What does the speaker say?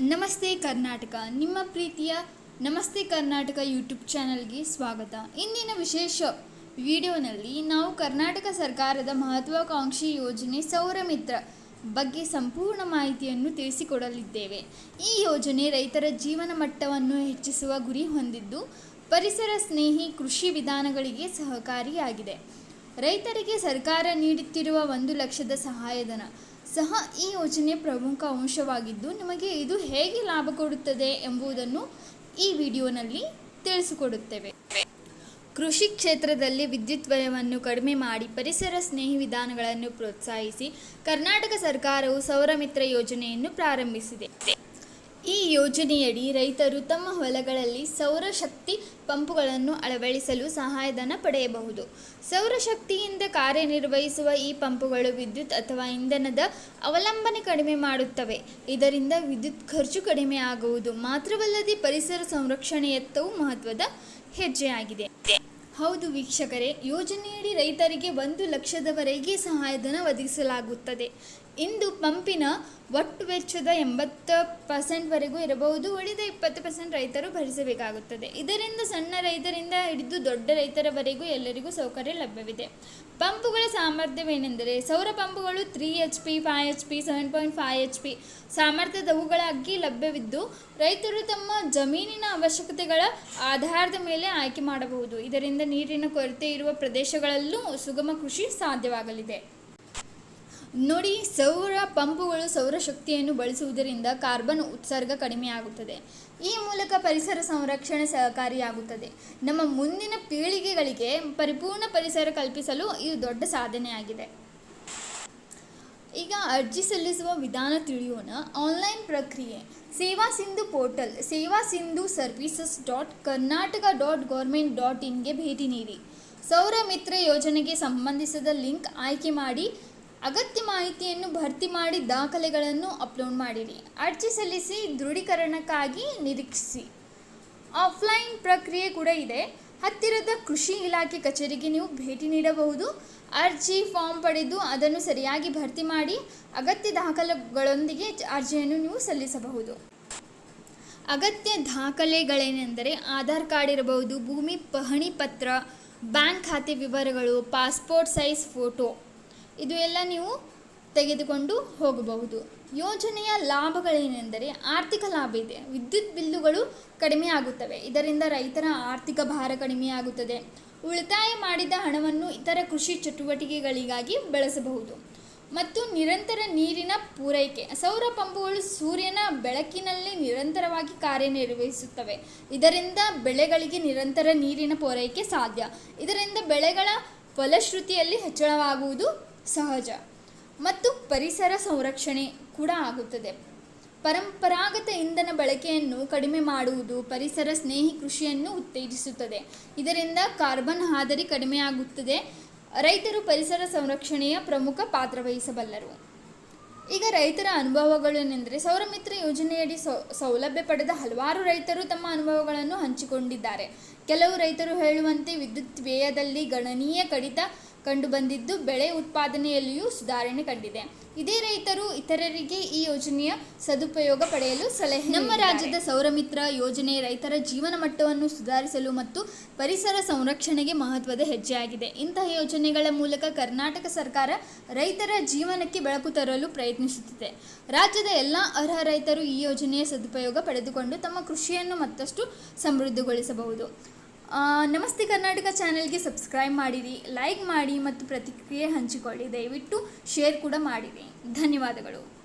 ನಮಸ್ತೆ ಕರ್ನಾಟಕ. ನಿಮ್ಮ ಪ್ರೀತಿಯ ನಮಸ್ತೆ ಕರ್ನಾಟಕ ಯೂಟ್ಯೂಬ್ ಚಾನಲ್ಗೆ ಸ್ವಾಗತ. ಇಂದಿನ ವಿಶೇಷ ವಿಡಿಯೋನಲ್ಲಿ ನಾವು ಕರ್ನಾಟಕ ಸರ್ಕಾರದ ಮಹತ್ವಾಕಾಂಕ್ಷಿ ಯೋಜನೆ ಸೌರಮಿತ್ರ ಬಗ್ಗೆ ಸಂಪೂರ್ಣ ಮಾಹಿತಿಯನ್ನು ತಿಳಿಸಿಕೊಡಲಿದ್ದೇವೆ. ಈ ಯೋಜನೆ ರೈತರ ಜೀವನ ಮಟ್ಟವನ್ನು ಹೆಚ್ಚಿಸುವ ಗುರಿ ಹೊಂದಿದ್ದು, ಪರಿಸರ ಸ್ನೇಹಿ ಕೃಷಿ ವಿಧಾನಗಳಿಗೆ ಸಹಕಾರಿಯಾಗಿದೆ. ರೈತರಿಗೆ ಸರ್ಕಾರ ನೀಡುತ್ತಿರುವ ಒಂದು ಲಕ್ಷದ ಸಹಾಯಧನ ಸಹ ಈ ಯೋಜನೆ ಪ್ರಮುಖ ಅಂಶವಾಗಿದ್ದು ನಿಮಗೆ ಇದು ಹೇಗೆ ಲಾಭ ಕೊಡುತ್ತದೆ ಎಂಬುದನ್ನು ಈ ವಿಡಿಯೋನಲ್ಲಿ ತಿಳಿಸಿಕೊಡುತ್ತೇವೆ. ಕೃಷಿ ಕ್ಷೇತ್ರದಲ್ಲಿ ವಿದ್ಯುತ್ ವ್ಯಯವನ್ನು ಕಡಿಮೆ ಮಾಡಿ ಪರಿಸರ ಸ್ನೇಹಿ ವಿಧಾನಗಳನ್ನು ಪ್ರೋತ್ಸಾಹಿಸಿ ಕರ್ನಾಟಕ ಸರ್ಕಾರವು ಸೌರಮಿತ್ರ ಯೋಜನೆಯನ್ನು ಪ್ರಾರಂಭಿಸಿದೆ. ಈ ಯೋಜನೆಯಡಿ ರೈತರು ತಮ್ಮ ಹೊಲಗಳಲ್ಲಿ ಸೌರಶಕ್ತಿ ಪಂಪುಗಳನ್ನು ಅಳವಡಿಸಲು ಸಹಾಯಧನ ಪಡೆಯಬಹುದು. ಸೌರಶಕ್ತಿಯಿಂದ ಕಾರ್ಯನಿರ್ವಹಿಸುವ ಈ ಪಂಪುಗಳು ವಿದ್ಯುತ್ ಅಥವಾ ಇಂಧನದ ಅವಲಂಬನೆ ಕಡಿಮೆ ಮಾಡುತ್ತವೆ. ಇದರಿಂದ ವಿದ್ಯುತ್ ಖರ್ಚು ಕಡಿಮೆ ಆಗುವುದು ಮಾತ್ರವಲ್ಲದೆ ಪರಿಸರ ಸಂರಕ್ಷಣೆಯತ್ತವೂ ಮಹತ್ವದ ಹೆಜ್ಜೆಯಾಗಿದೆ. ಹೌದು ವೀಕ್ಷಕರೇ, ಯೋಜನೆಯಡಿ ರೈತರಿಗೆ ಒಂದು ಲಕ್ಷದವರೆಗೆ ಸಹಾಯಧನ ಒದಗಿಸಲಾಗುತ್ತದೆ. ಇಂದು ಪಂಪಿನ ಒಟ್ಟು ವೆಚ್ಚದ ಎಂಬತ್ತು ಪರ್ಸೆಂಟ್ವರೆಗೂ ಇರಬಹುದು. ಉಳಿದ ಇಪ್ಪತ್ತು ಪರ್ಸೆಂಟ್ ರೈತರು ಭರಿಸಬೇಕಾಗುತ್ತದೆ. ಇದರಿಂದ ಸಣ್ಣ ರೈತರಿಂದ ಹಿಡಿದು ದೊಡ್ಡ ರೈತರವರೆಗೂ ಎಲ್ಲರಿಗೂ ಸೌಕರ್ಯ ಲಭ್ಯವಿದೆ. ಪಂಪುಗಳ ಸಾಮರ್ಥ್ಯವೇನೆಂದರೆ ಸೌರ ಪಂಪುಗಳು three H P five H P seven point five H P ಸಾಮರ್ಥ್ಯದವುಗಳಾಗಿ ಲಭ್ಯವಿದ್ದು ರೈತರು ತಮ್ಮ ಜಮೀನಿನ ಅವಶ್ಯಕತೆಗಳ ಆಧಾರದ ಮೇಲೆ ಆಯ್ಕೆ ಮಾಡಬಹುದು. ಇದರಿಂದ ನೀರಿನ ಕೊರತೆ ಇರುವ ಪ್ರದೇಶಗಳಲ್ಲೂ ಸುಗಮ ಕೃಷಿ ಸಾಧ್ಯವಾಗಲಿದೆ. ನೋಡಿ, ಸೌರ ಪಂಪುಗಳು ಸೌರಶಕ್ತಿಯನ್ನು ಬಳಸುವುದರಿಂದ ಕಾರ್ಬನ್ ಉತ್ಸರ್ಗ ಕಡಿಮೆಯಾಗುತ್ತದೆ. ಈ ಮೂಲಕ ಪರಿಸರ ಸಂರಕ್ಷಣೆ ಸಹಕಾರಿಯಾಗುತ್ತದೆ. ನಮ್ಮ ಮುಂದಿನ ಪೀಳಿಗೆಗಳಿಗೆ ಪರಿಪೂರ್ಣ ಪರಿಸರ ಕಲ್ಪಿಸಲು ಇದು ದೊಡ್ಡ ಸಾಧನೆಯಾಗಿದೆ. ಈಗ ಅರ್ಜಿ ಸಲ್ಲಿಸುವ ವಿಧಾನ ತಿಳಿಯೋಣ. ಆನ್ಲೈನ್ ಪ್ರಕ್ರಿಯೆ. Seva Sindhu portal, Seva Sindhu services dot Karnataka dot government dot ಇನ್ಗೆ ಭೇಟಿ ನೀಡಿ. ಸೌರ ಮಿತ್ರ ಯೋಜನೆಗೆ ಸಂಬಂಧಿಸಿದ ಲಿಂಕ್ ಆಯ್ಕೆ ಮಾಡಿ ಅಗತ್ಯ ಮಾಹಿತಿಯನ್ನು ಭರ್ತಿ ಮಾಡಿ ದಾಖಲೆಗಳನ್ನು ಅಪ್ಲೋಡ್ ಮಾಡಿರಿ. ಅರ್ಜಿ ಸಲ್ಲಿಸಿ ದೃಢೀಕರಣಕ್ಕಾಗಿ ನಿರೀಕ್ಷಿಸಿ. ಆಫ್ಲೈನ್ ಪ್ರಕ್ರಿಯೆ ಕೂಡ ಇದೆ. ಹತ್ತಿರದ ಕೃಷಿ ಇಲಾಖೆ ಕಚೇರಿಗೆ ನೀವು ಭೇಟಿ ನೀಡಬಹುದು. ಅರ್ಜಿ ಫಾರ್ಮ್ ಪಡೆದು ಅದನ್ನು ಸರಿಯಾಗಿ ಭರ್ತಿ ಮಾಡಿ ಅಗತ್ಯ ದಾಖಲೆಗಳೊಂದಿಗೆ ಅರ್ಜಿಯನ್ನು ನೀವು ಸಲ್ಲಿಸಬಹುದು. ಅಗತ್ಯ ದಾಖಲೆಗಳೇನೆಂದರೆ ಆಧಾರ್ ಕಾರ್ಡ್ ಇರಬಹುದು, ಭೂಮಿ ಪಹಣಿ ಪತ್ರ, ಬ್ಯಾಂಕ್ ಖಾತೆ ವಿವರಗಳು, ಪಾಸ್ಪೋರ್ಟ್ ಸೈಜ್ ಫೋಟೋ. ಇದು ಎಲ್ಲ ನೀವು ತೆಗೆದುಕೊಂಡು ಹೋಗಬಹುದು. ಯೋಜನೆಯ ಲಾಭಗಳೇನೆಂದರೆ ಆರ್ಥಿಕ ಲಾಭ ಇದೆ. ವಿದ್ಯುತ್ ಬಿಲ್ಲುಗಳು ಕಡಿಮೆ ಆಗುತ್ತವೆ. ಇದರಿಂದ ರೈತರ ಆರ್ಥಿಕ ಭಾರ ಕಡಿಮೆಯಾಗುತ್ತದೆ ಉಳಿತಾಯ ಮಾಡಿದ ಹಣವನ್ನು ಇತರ ಕೃಷಿ ಚಟುವಟಿಕೆಗಳಿಗಾಗಿ ಬಳಸಬಹುದು. ಮತ್ತು ನಿರಂತರ ನೀರಿನ ಪೂರೈಕೆ. ಸೌರ ಪಂಪುಗಳು ಸೂರ್ಯನ ಬೆಳಕಿನಲ್ಲಿ ನಿರಂತರವಾಗಿ ಕಾರ್ಯನಿರ್ವಹಿಸುತ್ತವೆ. ಇದರಿಂದ ಬೆಳೆಗಳಿಗೆ ನಿರಂತರ ನೀರಿನ ಪೂರೈಕೆ ಸಾಧ್ಯ. ಇದರಿಂದ ಬೆಳೆಗಳ ಫಲಶ್ರುತಿಯಲ್ಲಿ ಹೆಚ್ಚಳವಾಗುವುದು ಸಹಜ ಮತ್ತು ಪರಿಸರ ಸಂರಕ್ಷಣೆ ಕೂಡ ಆಗುತ್ತದೆ. ಪರಂಪರಾಗತ ಇಂಧನ ಬಳಕೆಯನ್ನು ಕಡಿಮೆ ಮಾಡುವುದು ಪರಿಸರ ಸ್ನೇಹಿ ಕೃಷಿಯನ್ನು ಉತ್ತೇಜಿಸುತ್ತದೆ. ಇದರಿಂದ ಕಾರ್ಬನ್ ಹಾದರಿ ಕಡಿಮೆಯಾಗುತ್ತದೆ. ರೈತರು ಪರಿಸರ ಸಂರಕ್ಷಣೆಯ ಪ್ರಮುಖ ಪಾತ್ರ ವಹಿಸಬಲ್ಲರು. ಈಗ ರೈತರ ಅನುಭವಗಳೇನೆಂದರೆ, ಸೌರಮಿತ್ರ ಯೋಜನೆಯಡಿ ಸೌಲಭ್ಯ ಪಡೆದ ಹಲವಾರು ರೈತರು ತಮ್ಮ ಅನುಭವಗಳನ್ನು ಹಂಚಿಕೊಂಡಿದ್ದಾರೆ. ಕೆಲವು ರೈತರು ಹೇಳುವಂತೆ ವಿದ್ಯುತ್ ವ್ಯಯದಲ್ಲಿ ಗಣನೀಯ ಕಡಿತ ಕಂಡುಬಂದಿದ್ದು ಬೆಳೆ ಉತ್ಪಾದನೆಯಲ್ಲಿಯೂ ಸುಧಾರಣೆ ಕಂಡಿದೆ. ಇದೇ ರೈತರು ಇತರರಿಗೆ ಈ ಯೋಜನೆಯ ಸದುಪಯೋಗ ಪಡೆಯಲು ಸಲಹೆ ನಮ್ಮ ರಾಜ್ಯದ ಸೌರಮಿತ್ರ ಯೋಜನೆ ರೈತರ ಜೀವನ ಮಟ್ಟವನ್ನು ಸುಧಾರಿಸಲು ಮತ್ತು ಪರಿಸರ ಸಂರಕ್ಷಣೆಗೆ ಮಹತ್ವದ ಹೆಜ್ಜೆಯಾಗಿದೆ. ಇಂತಹ ಯೋಜನೆಗಳ ಮೂಲಕ ಕರ್ನಾಟಕ ಸರ್ಕಾರ ರೈತರ ಜೀವನಕ್ಕೆ ಬೆಳಕು ತರಲು ಪ್ರಯತ್ನಿಸುತ್ತಿದೆ. ರಾಜ್ಯದ ಎಲ್ಲ ಅರ್ಹ ರೈತರು ಈ ಯೋಜನೆಯ ಸದುಪಯೋಗ ಪಡೆದುಕೊಂಡು ತಮ್ಮ ಕೃಷಿಯನ್ನು ಮತ್ತಷ್ಟು ಸಮೃದ್ಧಗೊಳಿಸಬಹುದು. ನಮಸ್ತೆ ಕರ್ನಾಟಕ ಚಾನೆಲ್ಗೆ ಸಬ್ಸ್ಕ್ರೈಬ್ ಮಾಡಿರಿ, ಲೈಕ್ ಮಾಡಿ ಮತ್ತು ಪ್ರತಿಕ್ರಿಯೆ ಹಂಚಿಕೊಳ್ಳಿ. ದಯವಿಟ್ಟು ಶೇರ್ ಕೂಡ ಮಾಡಿರಿ. ಧನ್ಯವಾದಗಳು.